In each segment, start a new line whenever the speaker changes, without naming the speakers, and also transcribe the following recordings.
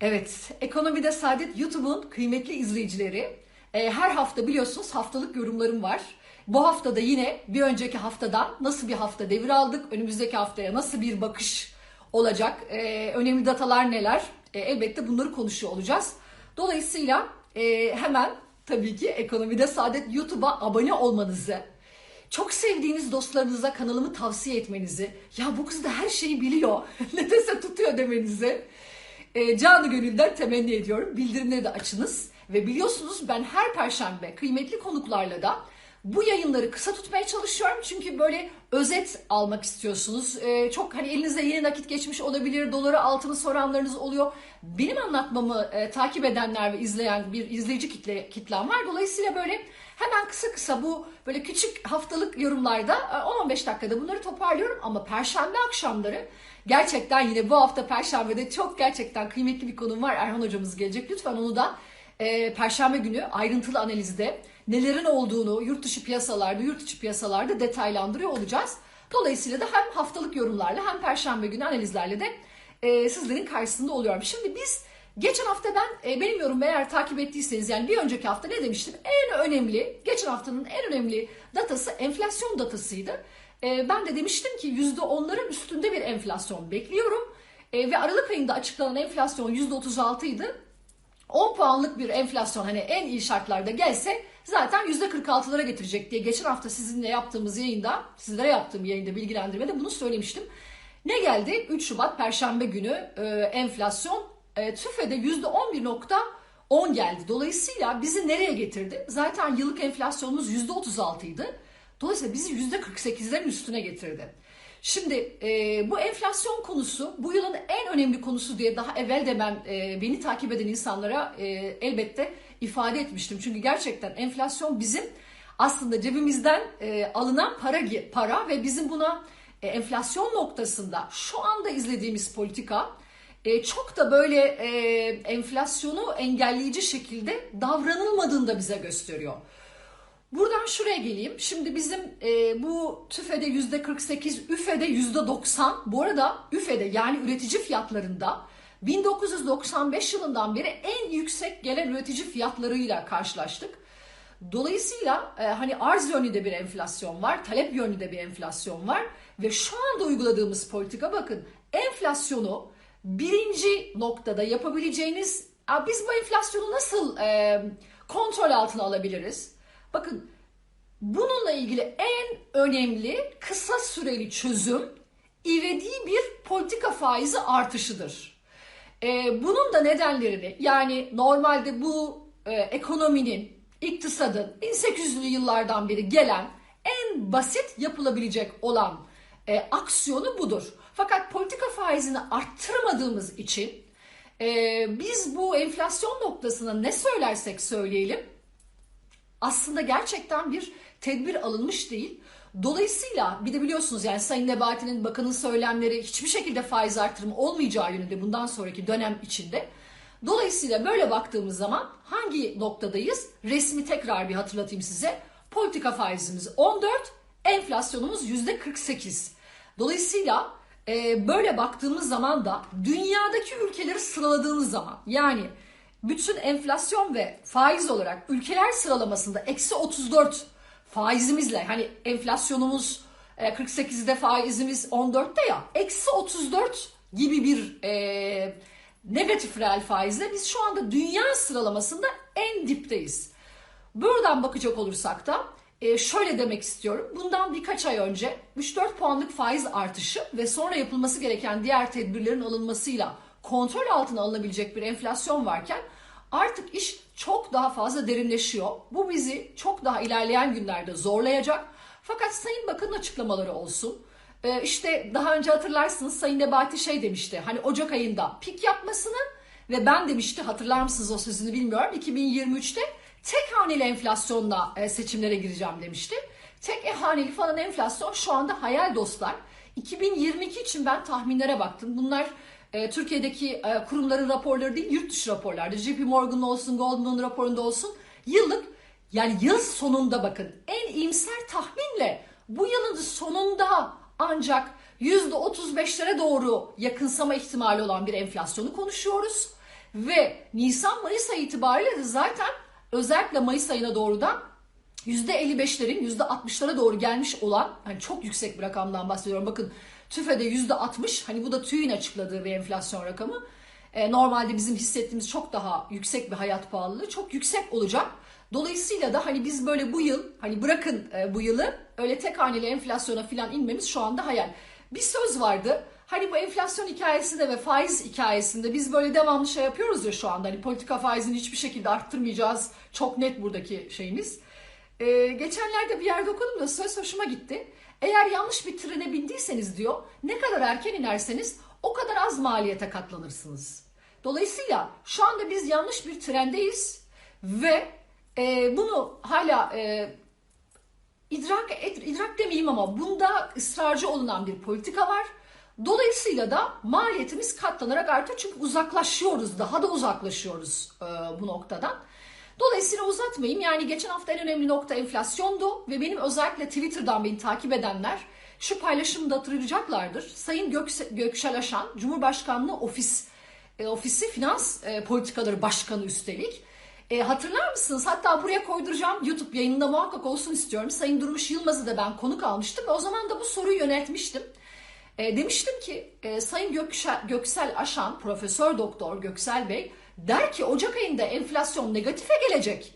Evet, Ekonomide Saadet YouTube'un kıymetli izleyicileri. e, her hafta biliyorsunuz haftalık yorumlarım var. Bu hafta da yine bir önceki haftadan nasıl bir hafta devir aldık, önümüzdeki haftaya nasıl bir bakış olacak, e, önemli datalar neler, E, elbette bunları konuşuyor olacağız. Dolayısıyla hemen tabii ki Ekonomide Saadet YouTube'a abone olmanızı, çok sevdiğiniz dostlarınıza kanalımı tavsiye etmenizi, ya bu kız da her şeyi biliyor, ne dese tutuyor demenizi e, canı gönülden temenni ediyorum. Bildirimleri de açınız. Ve biliyorsunuz ben her perşembe kıymetli konuklarla da bu yayınları kısa tutmaya çalışıyorum. Çünkü böyle özet almak istiyorsunuz. E, çok hani elinize yeni nakit geçmiş olabilir. Doları altını soranlarınız oluyor. Benim anlatmamı e, takip edenler ve izleyen bir izleyici kitle kitlem var. Dolayısıyla böyle hemen kısa kısa bu böyle küçük haftalık yorumlarda e, 10-15 dakikada bunları toparlıyorum. Ama perşembe akşamları Gerçekten yine bu hafta Perşembe'de çok gerçekten kıymetli bir konum var. Erhan hocamız gelecek. Lütfen onu da e, Perşembe günü ayrıntılı analizde nelerin olduğunu yurt dışı piyasalarda, yurt içi piyasalarda detaylandırıyor olacağız. Dolayısıyla da hem haftalık yorumlarla hem Perşembe günü analizlerle de e, sizlerin karşısında oluyorum. Şimdi biz geçen hafta ben e, benim yorumu eğer takip ettiyseniz yani bir önceki hafta ne demiştim? En önemli, geçen haftanın en önemli datası enflasyon datasıydı. E, ben de demiştim ki %10'ların üstünde bir enflasyon bekliyorum. E, ve Aralık ayında açıklanan enflasyon %36 idi. 10 puanlık bir enflasyon hani en iyi şartlarda gelse zaten %46'lara getirecek diye geçen hafta sizinle yaptığımız yayında, sizlere yaptığım yayında bilgilendirmede bunu söylemiştim. Ne geldi? 3 Şubat Perşembe günü e, enflasyon e, TÜFE'de %11.10 geldi. Dolayısıyla bizi nereye getirdi? Zaten yıllık enflasyonumuz %36 idi. Dolayısıyla bizi %48'lerin üstüne getirdi. Şimdi e, bu enflasyon konusu bu yılın en önemli konusu diye daha evvel de ben e, beni takip eden insanlara e, elbette ifade etmiştim. Çünkü gerçekten enflasyon bizim aslında cebimizden e, alınan para para ve bizim buna e, enflasyon noktasında şu anda izlediğimiz politika e, çok da böyle e, enflasyonu engelleyici şekilde davranılmadığını da bize gösteriyor. Buradan şuraya geleyim. Şimdi bizim e, bu TÜFE'de yüzde 48, üfede yüzde 90. Bu arada üfede yani üretici fiyatlarında 1995 yılından beri en yüksek gelen üretici fiyatlarıyla karşılaştık. Dolayısıyla e, hani arz yönünde bir enflasyon var, talep yönünde bir enflasyon var ve şu anda uyguladığımız politika bakın enflasyonu birinci noktada yapabileceğiniz, biz bu enflasyonu nasıl e, kontrol altına alabiliriz? Bakın bununla ilgili en önemli kısa süreli çözüm ivedi bir politika faizi artışıdır. Ee, bunun da nedenlerini yani normalde bu e, ekonominin, iktisadın 1800'lü yıllardan beri gelen en basit yapılabilecek olan e, aksiyonu budur. Fakat politika faizini arttırmadığımız için e, biz bu enflasyon noktasına ne söylersek söyleyelim aslında gerçekten bir tedbir alınmış değil. Dolayısıyla bir de biliyorsunuz yani Sayın Nebati'nin bakanın söylemleri hiçbir şekilde faiz artırımı olmayacağı yönünde bundan sonraki dönem içinde. Dolayısıyla böyle baktığımız zaman hangi noktadayız? Resmi tekrar bir hatırlatayım size. Politika faizimiz 14, enflasyonumuz %48. Dolayısıyla e, böyle baktığımız zaman da dünyadaki ülkeleri sıraladığımız zaman yani bütün enflasyon ve faiz olarak ülkeler sıralamasında eksi 34 faizimizle hani enflasyonumuz 48'de faizimiz 14'te ya eksi 34 gibi bir e, negatif reel faizle biz şu anda dünya sıralamasında en dipteyiz. Buradan bakacak olursak da e, şöyle demek istiyorum. Bundan birkaç ay önce 3-4 puanlık faiz artışı ve sonra yapılması gereken diğer tedbirlerin alınmasıyla kontrol altına alınabilecek bir enflasyon varken artık iş çok daha fazla derinleşiyor. Bu bizi çok daha ilerleyen günlerde zorlayacak. Fakat Sayın Bakan'ın açıklamaları olsun. Ee, işte daha önce hatırlarsınız Sayın Nebati şey demişti. Hani Ocak ayında pik yapmasını ve ben demişti hatırlar mısınız o sözünü bilmiyorum. 2023'te tek haneli enflasyonla e, seçimlere gireceğim demişti. Tek haneli falan enflasyon şu anda hayal dostlar. 2022 için ben tahminlere baktım. Bunlar e, Türkiye'deki e, kurumların raporları değil yurt dışı raporlarda JP Morgan olsun Goldman raporunda olsun yıllık yani yıl sonunda bakın en iyimser tahminle bu yılın sonunda ancak %35'lere doğru yakınsama ihtimali olan bir enflasyonu konuşuyoruz. Ve Nisan-Mayıs ayı itibariyle de zaten özellikle Mayıs ayına doğru da %55'lerin %60'lara doğru gelmiş olan hani çok yüksek bir rakamdan bahsediyorum. Bakın TÜFE'de %60 hani bu da TÜİ'nin açıkladığı bir enflasyon rakamı. E, normalde bizim hissettiğimiz çok daha yüksek bir hayat pahalılığı çok yüksek olacak. Dolayısıyla da hani biz böyle bu yıl hani bırakın e, bu yılı öyle tek haneli enflasyona falan inmemiz şu anda hayal. Bir söz vardı. Hani bu enflasyon hikayesinde ve faiz hikayesinde biz böyle devamlı şey yapıyoruz ya şu anda. Hani politika faizini hiçbir şekilde arttırmayacağız. Çok net buradaki şeyimiz. Ee, geçenlerde bir yerde okudum da söz hoşuma gitti. Eğer yanlış bir trene bindiyseniz diyor ne kadar erken inerseniz o kadar az maliyete katlanırsınız. Dolayısıyla şu anda biz yanlış bir trendeyiz ve e, bunu hala e, idrak, et, idrak demeyeyim ama bunda ısrarcı olunan bir politika var. Dolayısıyla da maliyetimiz katlanarak artıyor çünkü uzaklaşıyoruz, daha da uzaklaşıyoruz e, bu noktadan. Dolayısıyla uzatmayayım. Yani geçen hafta en önemli nokta enflasyondu ve benim özellikle Twitter'dan beni takip edenler şu paylaşımı da hatırlayacaklardır. Sayın Gökse, Göksel Aşan, Cumhurbaşkanlığı Ofis e, Ofisi Finans e, Politikaları Başkanı üstelik. E, hatırlar mısınız? Hatta buraya koyduracağım YouTube yayınında muhakkak olsun istiyorum. Sayın Durmuş Yılmaz'ı da ben konuk almıştım o zaman da bu soruyu yöneltmiştim. E, demiştim ki e, Sayın Göksel, Göksel Aşan, Profesör Doktor Göksel Bey der ki Ocak ayında enflasyon negatife gelecek.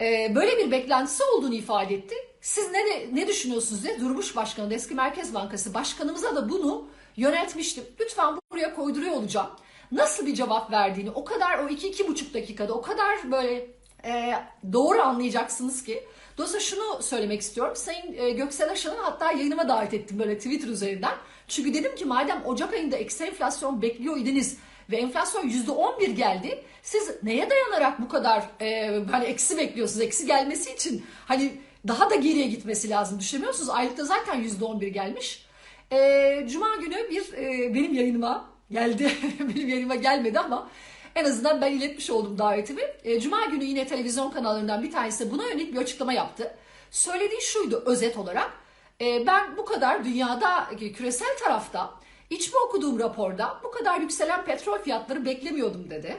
E, böyle bir beklentisi olduğunu ifade etti. Siz ne ne düşünüyorsunuz diye Durmuş Başkanı, eski Merkez Bankası Başkanımıza da bunu yöneltmiştim. Lütfen buraya koyduruyor olacağım. Nasıl bir cevap verdiğini o kadar o iki iki buçuk dakikada o kadar böyle e, doğru anlayacaksınız ki. Dolayısıyla şunu söylemek istiyorum. Sayın e, Göksel Aşan'ı hatta yayınıma davet ettim böyle Twitter üzerinden. Çünkü dedim ki madem Ocak ayında eksi enflasyon bekliyor idiniz ve enflasyon %11 geldi. Siz neye dayanarak bu kadar e, hani eksi bekliyorsunuz? Eksi gelmesi için hani daha da geriye gitmesi lazım. Düşünemiyorsunuz. Aylıkta zaten %11 gelmiş. E, Cuma günü bir e, benim yayınıma geldi. benim yayınıma gelmedi ama en azından ben iletmiş oldum davetimi. E, Cuma günü yine televizyon kanallarından bir tanesi buna yönelik bir açıklama yaptı. Söylediği şuydu özet olarak. E, ben bu kadar dünyada küresel tarafta hiçbir okuduğum raporda bu kadar yükselen petrol fiyatları beklemiyordum dedi.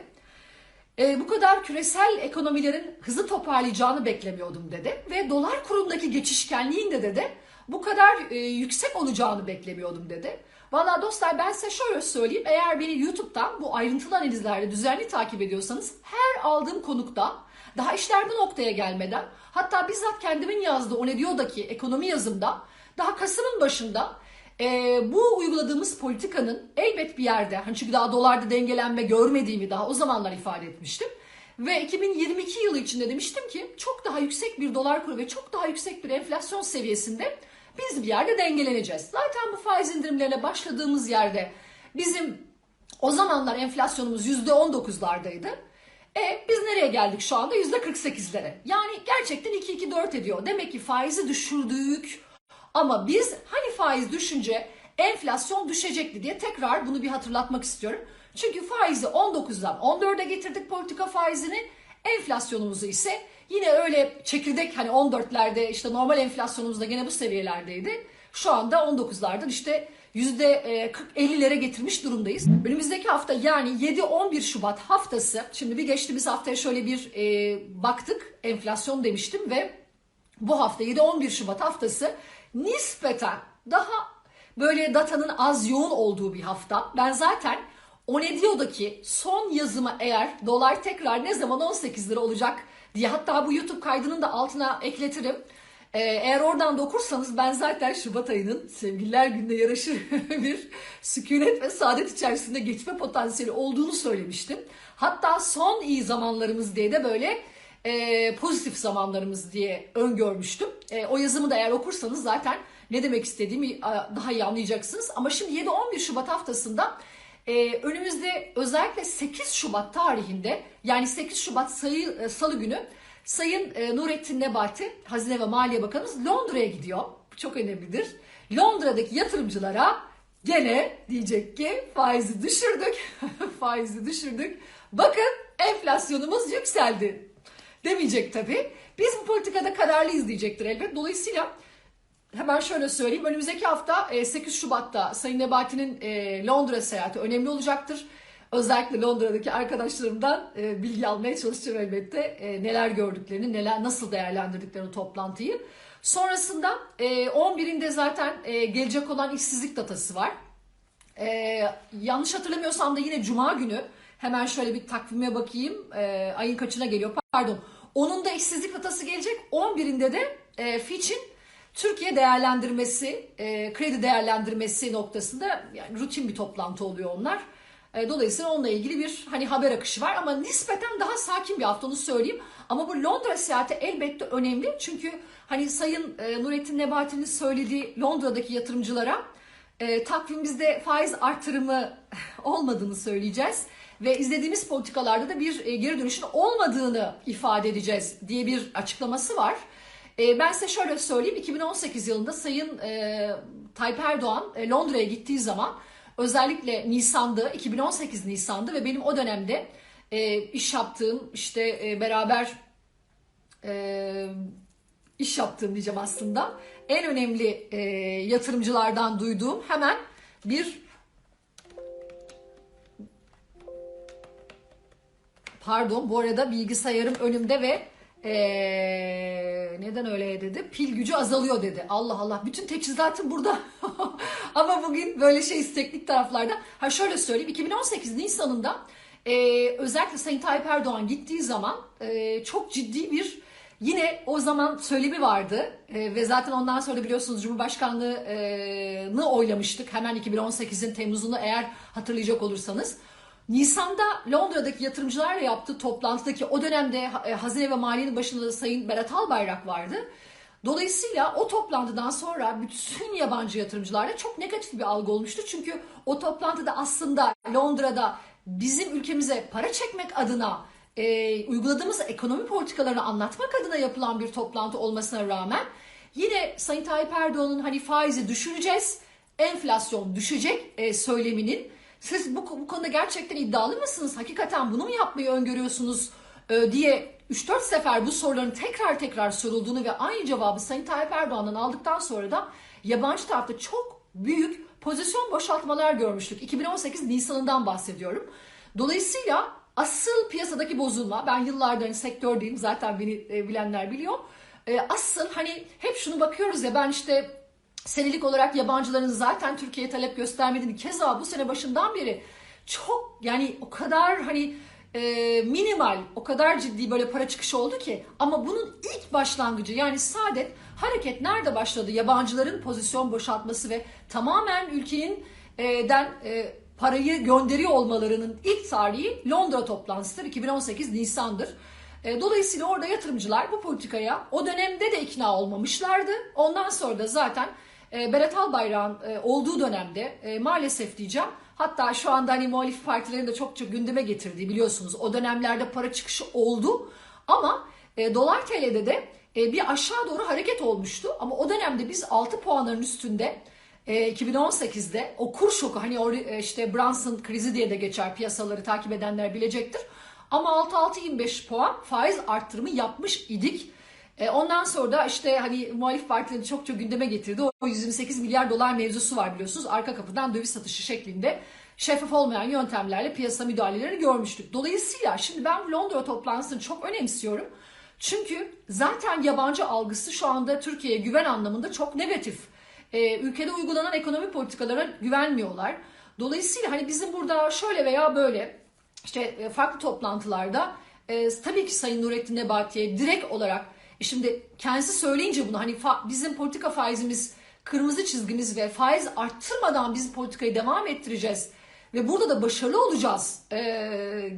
E, bu kadar küresel ekonomilerin hızı toparlayacağını beklemiyordum dedi. Ve dolar kurundaki geçişkenliğin de dedi bu kadar e, yüksek olacağını beklemiyordum dedi. Valla dostlar ben size şöyle söyleyeyim. Eğer beni YouTube'dan bu ayrıntılı analizlerle düzenli takip ediyorsanız her aldığım konukta daha işler bu noktaya gelmeden hatta bizzat kendimin yazdığı o ne diyordaki ekonomi yazımda daha Kasım'ın başında e, bu uyguladığımız politikanın elbet bir yerde hani çünkü daha dolarda dengelenme görmediğimi daha o zamanlar ifade etmiştim. Ve 2022 yılı içinde demiştim ki çok daha yüksek bir dolar kuru ve çok daha yüksek bir enflasyon seviyesinde biz bir yerde dengeleneceğiz. Zaten bu faiz indirimlerine başladığımız yerde bizim o zamanlar enflasyonumuz %19'lardaydı. E biz nereye geldik şu anda? %48'lere. Yani gerçekten 2-2-4 ediyor. Demek ki faizi düşürdük. Ama biz hani faiz düşünce enflasyon düşecekti diye tekrar bunu bir hatırlatmak istiyorum. Çünkü faizi 19'dan 14'e getirdik politika faizini. Enflasyonumuzu ise yine öyle çekirdek hani 14'lerde işte normal enflasyonumuz da gene bu seviyelerdeydi. Şu anda 19'lardan işte %40-50'lere getirmiş durumdayız. Önümüzdeki hafta yani 7-11 Şubat haftası şimdi bir geçtiğimiz haftaya şöyle bir e, baktık enflasyon demiştim ve bu hafta 7-11 Şubat haftası nispeten daha böyle datanın az yoğun olduğu bir hafta. Ben zaten Onedio'daki son yazıma eğer dolar tekrar ne zaman 18 lira olacak diye hatta bu YouTube kaydının da altına ekletirim. Ee, eğer oradan da okursanız ben zaten Şubat ayının sevgililer gününe yaraşır bir sükunet ve saadet içerisinde geçme potansiyeli olduğunu söylemiştim. Hatta son iyi zamanlarımız diye de böyle e, pozitif zamanlarımız diye öngörmüştüm. E, o yazımı da eğer okursanız zaten ne demek istediğimi daha iyi anlayacaksınız. Ama şimdi 7-11 Şubat haftasında e, önümüzde özellikle 8 Şubat tarihinde yani 8 Şubat sayı, e, salı günü Sayın e, Nurettin Nebati, Hazine ve Maliye Bakanımız Londra'ya gidiyor. Çok önemlidir. Londra'daki yatırımcılara gene diyecek ki faizi düşürdük, faizi düşürdük. Bakın enflasyonumuz yükseldi demeyecek tabii. Biz bu politikada kararlıyız diyecektir elbet. Dolayısıyla hemen şöyle söyleyeyim. Önümüzdeki hafta 8 Şubat'ta Sayın Nebati'nin Londra seyahati önemli olacaktır. Özellikle Londra'daki arkadaşlarımdan e, bilgi almaya çalışacağım elbette. E, neler gördüklerini, neler nasıl değerlendirdiklerini toplantıyı. Sonrasında e, 11'inde zaten e, gelecek olan işsizlik datası var. E, yanlış hatırlamıyorsam da yine Cuma günü hemen şöyle bir takvime bakayım. E, ayın kaçına geliyor pardon. Onun da işsizlik datası gelecek. 11'inde de e, Fitch'in Türkiye değerlendirmesi, e, kredi değerlendirmesi noktasında yani rutin bir toplantı oluyor onlar. E, dolayısıyla onunla ilgili bir hani haber akışı var ama nispeten daha sakin bir hafta onu söyleyeyim. Ama bu Londra seyahati elbette önemli çünkü hani Sayın e, Nurettin Nebati'nin söylediği Londra'daki yatırımcılara e, takvimimizde faiz artırımı olmadığını söyleyeceğiz ve izlediğimiz politikalarda da bir e, geri dönüşün olmadığını ifade edeceğiz diye bir açıklaması var. E, ben size şöyle söyleyeyim 2018 yılında Sayın e, Tayyip Erdoğan e, Londra'ya gittiği zaman özellikle Nisan'da 2018 Nisan'da ve benim o dönemde iş yaptığım işte beraber iş yaptığım diyeceğim aslında en önemli e, yatırımcılardan duyduğum hemen bir pardon bu arada bilgisayarım önümde ve ee, neden öyle dedi? Pil gücü azalıyor dedi. Allah Allah. Bütün teçhizatım burada. Ama bugün böyle şey teknik taraflarda. Ha şöyle söyleyeyim. 2018 Nisan'ında e, özellikle Sayın Tayyip Erdoğan gittiği zaman e, çok ciddi bir yine o zaman söylemi vardı. E, ve zaten ondan sonra biliyorsunuz Cumhurbaşkanlığı'nı oylamıştık. Hemen 2018'in Temmuz'unu eğer hatırlayacak olursanız. Nisan'da Londra'daki yatırımcılarla yaptığı toplantıdaki o dönemde e, Hazine ve Maliye'nin başında da Sayın Berat Albayrak vardı. Dolayısıyla o toplantıdan sonra bütün yabancı yatırımcılarla çok negatif bir algı olmuştu. Çünkü o toplantıda aslında Londra'da bizim ülkemize para çekmek adına e, uyguladığımız ekonomi politikalarını anlatmak adına yapılan bir toplantı olmasına rağmen yine Sayın Tayyip Erdoğan'ın hani faizi düşüreceğiz, enflasyon düşecek e, söyleminin siz bu, bu konuda gerçekten iddialı mısınız? Hakikaten bunu mu yapmayı öngörüyorsunuz e, diye 3-4 sefer bu soruların tekrar tekrar sorulduğunu ve aynı cevabı Sayın Tayyip Erdoğan'dan aldıktan sonra da yabancı tarafta çok büyük pozisyon boşaltmalar görmüştük. 2018 Nisan'ından bahsediyorum. Dolayısıyla asıl piyasadaki bozulma, ben yıllardır hani sektördeyim zaten beni e, bilenler biliyor. E, asıl hani hep şunu bakıyoruz ya ben işte senelik olarak yabancıların zaten Türkiye'ye talep göstermediğini keza bu sene başından beri çok yani o kadar hani e, minimal o kadar ciddi böyle para çıkışı oldu ki ama bunun ilk başlangıcı yani saadet hareket nerede başladı yabancıların pozisyon boşaltması ve tamamen ülkenin e, den e, parayı gönderiyor olmalarının ilk tarihi Londra toplantısıdır 2018 Nisan'dır. E, dolayısıyla orada yatırımcılar bu politikaya o dönemde de ikna olmamışlardı. Ondan sonra da zaten e, Berat Albayrak'ın e, olduğu dönemde e, maalesef diyeceğim hatta şu anda hani muhalif partilerin de çokça gündeme getirdiği biliyorsunuz o dönemlerde para çıkışı oldu ama e, dolar TL'de de bir aşağı doğru hareket olmuştu ama o dönemde biz 6 puanların üstünde 2018'de o kur şoku hani işte Brunson krizi diye de geçer piyasaları takip edenler bilecektir. Ama 6-6-25 puan faiz arttırımı yapmış idik. E, ondan sonra da işte hani muhalif partilerin çok çok gündeme getirdi. O 128 milyar dolar mevzusu var biliyorsunuz. Arka kapıdan döviz satışı şeklinde şeffaf olmayan yöntemlerle piyasa müdahaleleri görmüştük. Dolayısıyla şimdi ben Londra toplantısını çok önemsiyorum. Çünkü zaten yabancı algısı şu anda Türkiye'ye güven anlamında çok negatif. Ee, ülkede uygulanan ekonomi politikalara güvenmiyorlar. Dolayısıyla hani bizim burada şöyle veya böyle işte e, farklı toplantılarda e, tabii ki Sayın Nurettin Nebati'ye direkt olarak e şimdi kendisi söyleyince bunu hani bizim politika faizimiz kırmızı çizgimiz ve faiz arttırmadan biz politikayı devam ettireceğiz ve burada da başarılı olacağız e,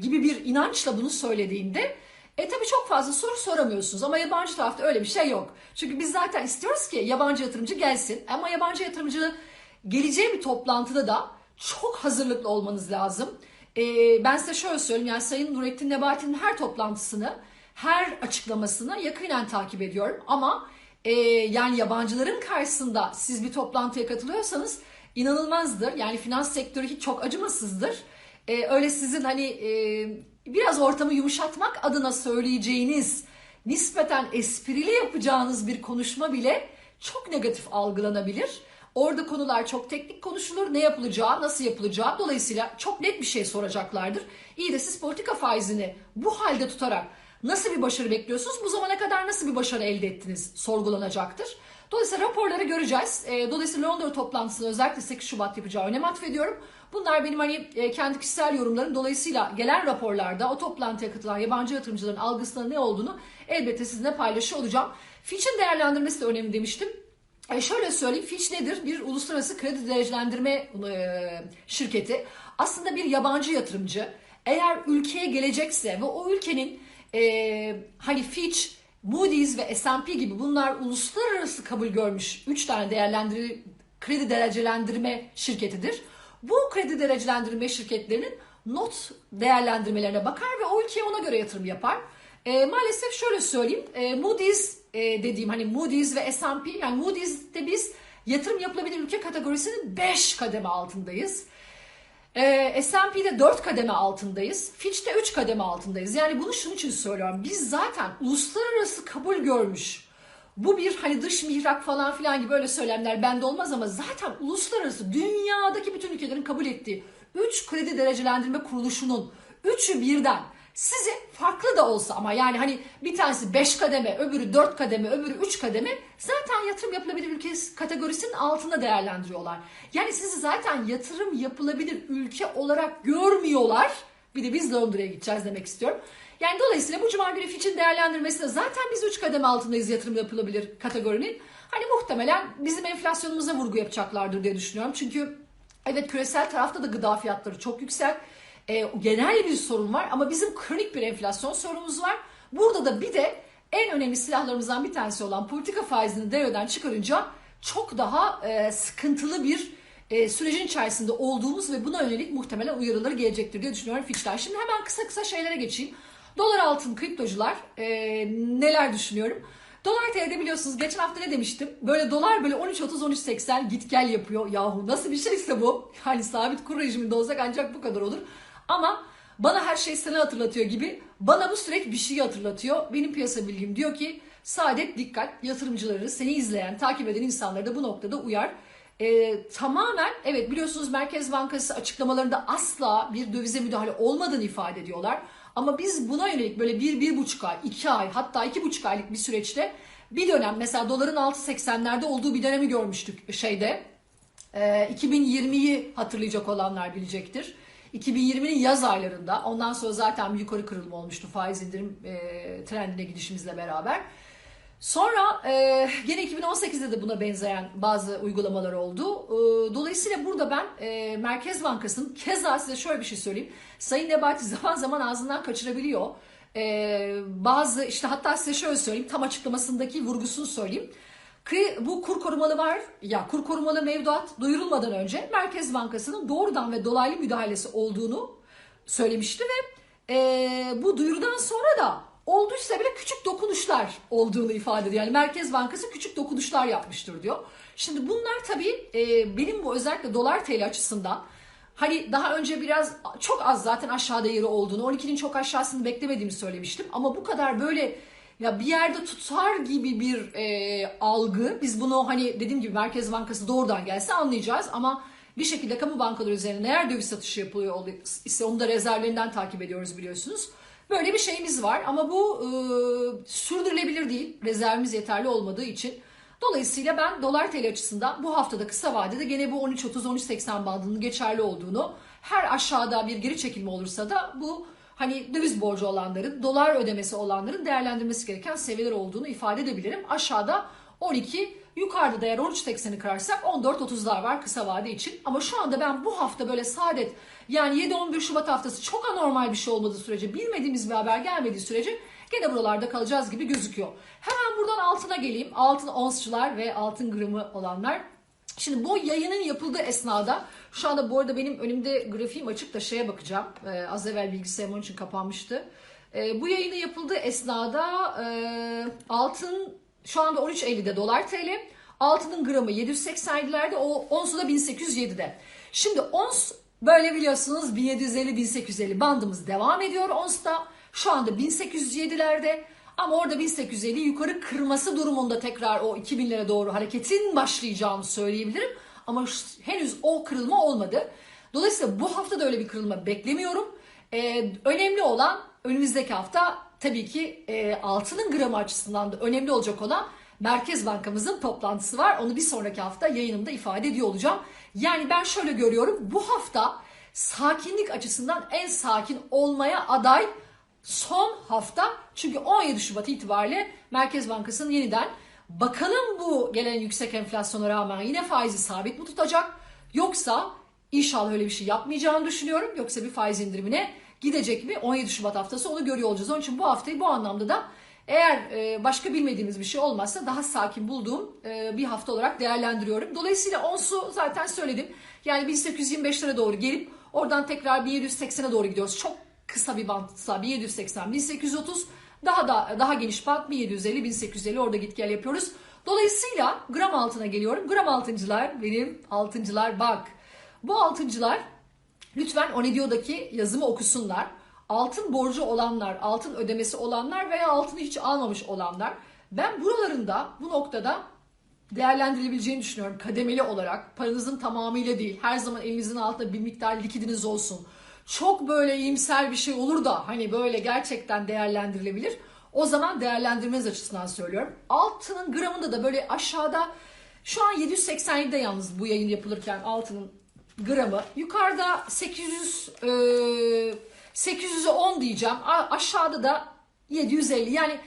gibi bir inançla bunu söylediğinde e tabii çok fazla soru soramıyorsunuz ama yabancı tarafta öyle bir şey yok. Çünkü biz zaten istiyoruz ki yabancı yatırımcı gelsin ama yabancı yatırımcı geleceği bir toplantıda da çok hazırlıklı olmanız lazım. E, ben size şöyle söyleyeyim yani Sayın Nurettin Nebati'nin her toplantısını her açıklamasını yakinen takip ediyorum ama e, yani yabancıların karşısında siz bir toplantıya katılıyorsanız inanılmazdır. Yani finans sektörü hiç çok acımasızdır. E, öyle sizin hani e, biraz ortamı yumuşatmak adına söyleyeceğiniz nispeten esprili yapacağınız bir konuşma bile çok negatif algılanabilir. Orada konular çok teknik konuşulur. Ne yapılacağı, nasıl yapılacağı. Dolayısıyla çok net bir şey soracaklardır. İyi de siz politika faizini bu halde tutarak nasıl bir başarı bekliyorsunuz? Bu zamana kadar nasıl bir başarı elde ettiniz? Sorgulanacaktır. Dolayısıyla raporları göreceğiz. E, Dolayısıyla Londra toplantısını özellikle 8 Şubat yapacağı önem atfediyorum. Bunlar benim hani e, kendi kişisel yorumlarım. Dolayısıyla gelen raporlarda o toplantıya katılan yabancı yatırımcıların algısının ne olduğunu elbette sizinle paylaşıyor olacağım. Fitch'in değerlendirmesi de önemli demiştim. E şöyle söyleyeyim, Fitch nedir? Bir uluslararası kredi derecelendirme e, şirketi. Aslında bir yabancı yatırımcı. Eğer ülkeye gelecekse ve o ülkenin e, hani Fitch, Moody's ve S&P gibi bunlar uluslararası kabul görmüş 3 tane değerlendir kredi derecelendirme şirketidir. Bu kredi derecelendirme şirketlerinin not değerlendirmelerine bakar ve o ülkeye ona göre yatırım yapar. E, maalesef şöyle söyleyeyim, e, Moody's e, dediğim hani Moody's ve S&P yani Moody's'te biz yatırım yapılabilir ülke kategorisinin 5 kademe altındayız. E, S&P'de 4 kademe altındayız. Fitch'te 3 kademe altındayız. Yani bunu şunun için söylüyorum. Biz zaten uluslararası kabul görmüş. Bu bir hani dış mihrak falan filan gibi öyle söylemler bende olmaz ama zaten uluslararası dünyadaki bütün ülkelerin kabul ettiği 3 kredi derecelendirme kuruluşunun 3'ü birden sizi farklı da olsa ama yani hani bir tanesi 5 kademe, öbürü 4 kademe, öbürü 3 kademe zaten yatırım yapılabilir ülke kategorisinin altında değerlendiriyorlar. Yani sizi zaten yatırım yapılabilir ülke olarak görmüyorlar. Bir de biz Londra'ya gideceğiz demek istiyorum. Yani dolayısıyla bu cuma günü Fitch'in değerlendirmesinde zaten biz 3 kademe altındayız yatırım yapılabilir kategorinin. Hani muhtemelen bizim enflasyonumuza vurgu yapacaklardır diye düşünüyorum. Çünkü evet küresel tarafta da gıda fiyatları çok yüksek e, genel bir sorun var ama bizim kronik bir enflasyon sorunumuz var. Burada da bir de en önemli silahlarımızdan bir tanesi olan politika faizini devreden çıkarınca çok daha e, sıkıntılı bir e, sürecin içerisinde olduğumuz ve buna yönelik muhtemelen uyarıları gelecektir diye düşünüyorum Fitch'ten. Şimdi hemen kısa kısa şeylere geçeyim. Dolar altın kriptocular e, neler düşünüyorum? Dolar TL'de biliyorsunuz geçen hafta ne demiştim? Böyle dolar böyle 13.30-13.80 git gel yapıyor. Yahu nasıl bir şeyse bu. Yani sabit kur rejiminde olsak ancak bu kadar olur. Ama bana her şey seni hatırlatıyor gibi bana bu süreç bir şeyi hatırlatıyor. Benim piyasa bilgim diyor ki saadet dikkat yatırımcıları seni izleyen takip eden insanları da bu noktada uyar. Ee, tamamen evet biliyorsunuz Merkez Bankası açıklamalarında asla bir dövize müdahale olmadığını ifade ediyorlar. Ama biz buna yönelik böyle bir, bir buçuk ay, iki ay hatta iki buçuk aylık bir süreçte bir dönem mesela doların 6.80'lerde olduğu bir dönemi görmüştük şeyde. E, 2020'yi hatırlayacak olanlar bilecektir. 2020'nin yaz aylarında ondan sonra zaten bir yukarı kırılma olmuştu faiz indirim e, trendine gidişimizle beraber. Sonra e, gene 2018'de de buna benzeyen bazı uygulamalar oldu. E, dolayısıyla burada ben e, Merkez Bankası'nın keza size şöyle bir şey söyleyeyim. Sayın Nebati zaman zaman ağzından kaçırabiliyor. E, bazı işte hatta size şöyle söyleyeyim tam açıklamasındaki vurgusunu söyleyeyim. Bu kur korumalı var ya kur korumalı mevduat duyurulmadan önce Merkez Bankası'nın doğrudan ve dolaylı müdahalesi olduğunu söylemişti ve e, bu duyurudan sonra da olduysa bile küçük dokunuşlar olduğunu ifade ediyor. Yani Merkez Bankası küçük dokunuşlar yapmıştır diyor. Şimdi bunlar tabii e, benim bu özellikle dolar TL açısından hani daha önce biraz çok az zaten aşağıda yeri olduğunu 12'nin çok aşağısını beklemediğimi söylemiştim. Ama bu kadar böyle ya bir yerde tutar gibi bir e, algı. Biz bunu hani dediğim gibi Merkez Bankası doğrudan gelse anlayacağız ama bir şekilde kamu bankaları üzerine eğer döviz satışı yapılıyor ise onu da rezervlerinden takip ediyoruz biliyorsunuz. Böyle bir şeyimiz var ama bu e, sürdürülebilir değil. Rezervimiz yeterli olmadığı için. Dolayısıyla ben dolar TL açısından bu haftada kısa vadede gene bu 13.30-13.80 bandının geçerli olduğunu her aşağıda bir geri çekilme olursa da bu hani döviz borcu olanların, dolar ödemesi olanların değerlendirmesi gereken seviyeler olduğunu ifade edebilirim. Aşağıda 12, yukarıda da eğer 13.80'i kırarsak 14.30'lar var kısa vade için. Ama şu anda ben bu hafta böyle saadet yani 7-11 Şubat haftası çok anormal bir şey olmadığı sürece, bilmediğimiz bir haber gelmediği sürece gene buralarda kalacağız gibi gözüküyor. Hemen buradan altına geleyim. Altın onsçular ve altın gramı olanlar. Şimdi bu yayının yapıldığı esnada şu anda bu arada benim önümde grafiğim açık da şeye bakacağım. Ee, az evvel bilgisayarım onun için kapanmıştı. Ee, bu yayının yapıldığı esnada e, altın şu anda 13.50'de dolar TL. Altının gramı 787'lerde o onsu da 1807'de. Şimdi ons böyle biliyorsunuz 1750-1850 bandımız devam ediyor onsta. Şu anda 1807'lerde. Ama orada 1850 yukarı kırması durumunda tekrar o 2000'lere doğru hareketin başlayacağını söyleyebilirim. Ama henüz o kırılma olmadı. Dolayısıyla bu hafta da öyle bir kırılma beklemiyorum. Ee, önemli olan önümüzdeki hafta tabii ki e, altının gramı açısından da önemli olacak olan Merkez Bankamızın toplantısı var. Onu bir sonraki hafta yayınımda ifade ediyor olacağım. Yani ben şöyle görüyorum. Bu hafta sakinlik açısından en sakin olmaya aday son hafta. Çünkü 17 Şubat itibariyle Merkez Bankası'nın yeniden bakalım bu gelen yüksek enflasyona rağmen yine faizi sabit mi tutacak? Yoksa inşallah öyle bir şey yapmayacağını düşünüyorum. Yoksa bir faiz indirimine gidecek mi? 17 Şubat haftası onu görüyor olacağız. Onun için bu haftayı bu anlamda da eğer e, başka bilmediğimiz bir şey olmazsa daha sakin bulduğum e, bir hafta olarak değerlendiriyorum. Dolayısıyla onsu zaten söyledim. Yani 1825'lere doğru gelip oradan tekrar 1780'e doğru gidiyoruz. Çok kısa bir bantsa 1780 1830 daha da daha geniş bant 1750 1850 orada git gel yapıyoruz. Dolayısıyla gram altına geliyorum. Gram altıncılar benim altıncılar bak. Bu altıncılar lütfen Onedio'daki yazımı okusunlar. Altın borcu olanlar, altın ödemesi olanlar veya altını hiç almamış olanlar. Ben buralarında bu noktada değerlendirilebileceğini düşünüyorum kademeli olarak. Paranızın tamamıyla değil. Her zaman elinizin altında bir miktar likidiniz olsun. Çok böyle iyimser bir şey olur da hani böyle gerçekten değerlendirilebilir. O zaman değerlendirmeniz açısından söylüyorum. Altının gramında da böyle aşağıda şu an 787'de yalnız bu yayın yapılırken altının gramı. Yukarıda 800 e, 800'e 10 diyeceğim. Aşağıda da 750 yani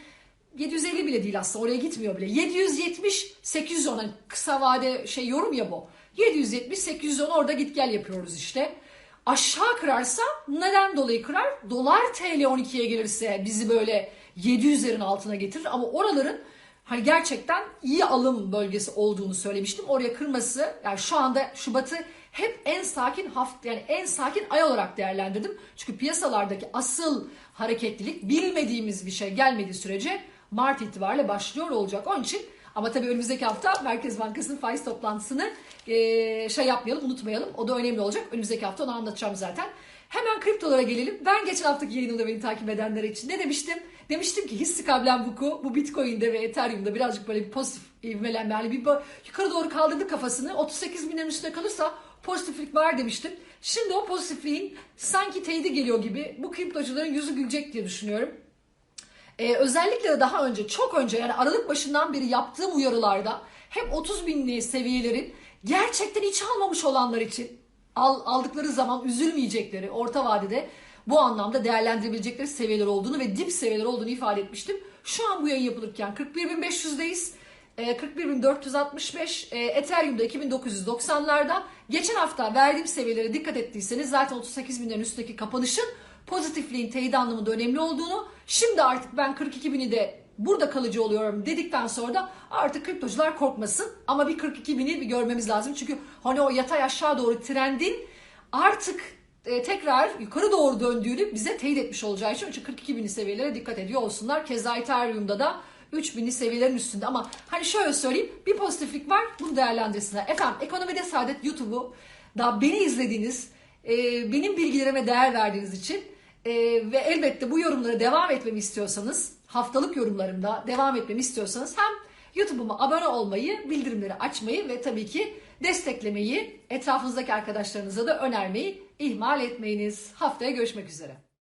750 bile değil aslında oraya gitmiyor bile. 770 810 hani kısa vade şey yorum ya bu. 770 810 orada git gel yapıyoruz işte. Aşağı kırarsa neden dolayı kırar? Dolar TL 12'ye gelirse bizi böyle 700'lerin altına getirir ama oraların hani gerçekten iyi alım bölgesi olduğunu söylemiştim. Oraya kırması yani şu anda Şubat'ı hep en sakin hafta yani en sakin ay olarak değerlendirdim. Çünkü piyasalardaki asıl hareketlilik bilmediğimiz bir şey gelmediği sürece Mart itibariyle başlıyor olacak. Onun için ama tabii önümüzdeki hafta Merkez Bankası'nın faiz toplantısını eee, şey yapmayalım, unutmayalım. O da önemli olacak. Önümüzdeki hafta onu anlatacağım zaten. Hemen kriptolara gelelim. Ben geçen haftaki yayınımda beni takip edenler için ne demiştim? Demiştim ki hissi kablen vuku bu Bitcoin'de ve Ethereum'da birazcık böyle bir pozitif ivmelenme yani bir yukarı doğru kaldırdı kafasını 38 binlerin üstünde kalırsa pozitiflik var demiştim. Şimdi o pozitifliğin sanki teyidi geliyor gibi bu kriptocuların yüzü gülecek diye düşünüyorum. Ee, özellikle de daha önce, çok önce yani Aralık başından beri yaptığım uyarılarda hep 30 binli seviyelerin gerçekten hiç almamış olanlar için al, aldıkları zaman üzülmeyecekleri orta vadede bu anlamda değerlendirebilecekleri seviyeler olduğunu ve dip seviyeler olduğunu ifade etmiştim. Şu an bu yayın yapılırken 41.500'deyiz. E, 41.465 e, Ethereum'da 2990'larda. Geçen hafta verdiğim seviyelere dikkat ettiyseniz zaten 38.000'lerin üstündeki kapanışın pozitifliğin teyit anlamında önemli olduğunu şimdi artık ben 42.000'i de burada kalıcı oluyorum dedikten sonra da artık kriptocular korkmasın. Ama bir 42.000'i bir görmemiz lazım. Çünkü hani o yatay aşağı doğru trendin artık e, tekrar yukarı doğru döndüğünü bize teyit etmiş olacağı için çünkü 42 binli seviyelere dikkat ediyor olsunlar. Keza Ethereum'da da 3000'li seviyelerin üstünde ama hani şöyle söyleyeyim bir pozitiflik var bunu değerlendirsinler. Efendim ekonomide saadet YouTube'u da beni izlediğiniz e, benim bilgilerime değer verdiğiniz için e, ve elbette bu yorumlara devam etmemi istiyorsanız haftalık yorumlarımda devam etmemi istiyorsanız hem YouTube'uma abone olmayı, bildirimleri açmayı ve tabii ki desteklemeyi, etrafınızdaki arkadaşlarınıza da önermeyi ihmal etmeyiniz. Haftaya görüşmek üzere.